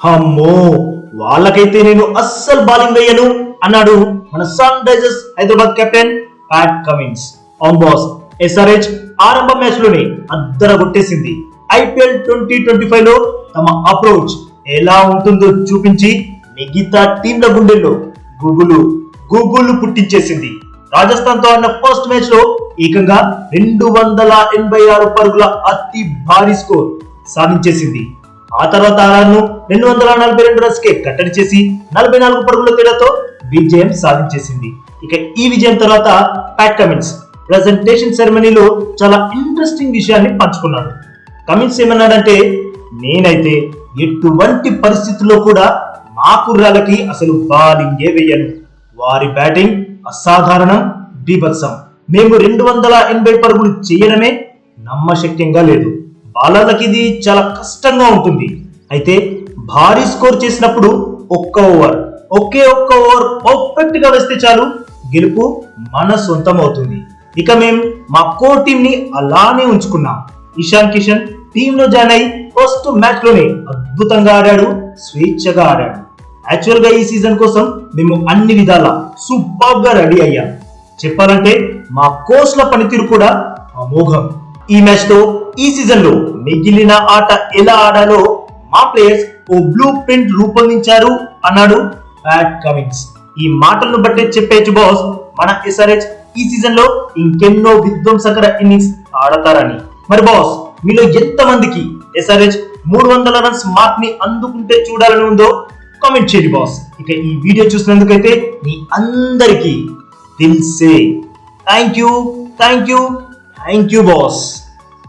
అమ్మో వాళ్ళకైతే నేను అస్సలు బౌలింగ్ వేయను అన్నాడు మన sun risers Hyderabad captain Pat Cummins on boss SRH ఆరంభ మ్యాచ్లోనే అద్దర కొట్టేసింది. ఐపీఎల్ ట్వంటీ ట్వంటీ ఫైవ్లో తమ అప్రోచ్ ఎలా ఉంటుందో చూపించి మిగతా టీంల గుండెల్లో గుగులు గుగులు పుట్టించేసింది. రాజస్థాన్తో ఆడిన ఫస్ట్ మ్యాచ్లో ఏకంగా రెండు వందల ఎనభై ఆరు పరుగుల అతి భారీ స్కోర్ సాధించేసింది. ఆ తర్వాత ఆర్ఆర్ను రెండు వందల నలభై రెండు రన్స్కే కట్టడి చేసి నలభై నాలుగు పరుగుల తేడాతో విజయం సాధించేసింది. ఇక ఈ విజయం తర్వాత ప్యాట్ కమిన్స్ ప్రెజెంటేషన్ సెరమనీలో చాలా ఇంట్రెస్టింగ్ విషయాన్ని పంచుకున్నాడు. కమిన్స్ ఏమన్నాడంటే నేనైతే ఎటువంటి పరిస్థితుల్లో కూడా మా కుర్రాలకి అసలు బాలింగే వేయను. వారి బ్యాటింగ్ అసాధారణం బీభత్సం. మేము రెండు వందల ఎనభై పరుగులు చేయడమే నమ్మశక్యంగా లేదు. బాలర్లకి ఇది చాలా కష్టంగా ఉంటుంది. అయితే భారీ స్కోర్ చేసినప్పుడు ఒక్క ఓవర్ ఒకే ఒక్క ఓవర్ పర్ఫెక్ట్గా వేస్తే చాలు గెలుపు మన సొంతం అవుతుంది ఇక మేం మా కోర్ టీం ని అలానే ఉంచుకున్నాం. ఇషాన్ కిషన్ టీమ్లో జాయిన్ అయి ఫస్ట్ మ్యాచ్లోనే అద్భుతంగా ఆడాడు స్వేచ్ఛగా ఆడాడు. యాక్చువల్గా ఈ సీజన్ కోసం మేము అన్ని విధాల సూపర్గా రెడీ అయ్యాం. చెప్పాలంటే మా కోచ్ల పనితీరు కూడా అమోఘం. ఈ మ్యాచ్తో ఈ సీజన్లో మిగిలిన ఆట ఎలా ఆడాలో మా ప్లేయర్స్ ఓ బ్లూ ప్రింట్ రూపొందించారు అన్నాడు ప్యాట్ కమిన్స్ ఈ మాటలను బట్టే చెప్పేచ్చు బాస్ మన ఎస్ఆర్హెచ్ ఈ సీజన్లో ఇంకెన్నో విధ్వంసకర ఇన్నింగ్స్ ఆడతారని. మరి బాస్ మీలో ఎంత మందికి ఎస్ఆర్హెచ్ మూడు వందల రన్స్ మార్క్ని అందుకుంటే చూడాలని ఉందో కామెంట్ చేయండి బాస్ ఇక ఈ వీడియో చూసినందుకైతే మీ అందరికీ తెలిసే. Thank you thank you thank you boss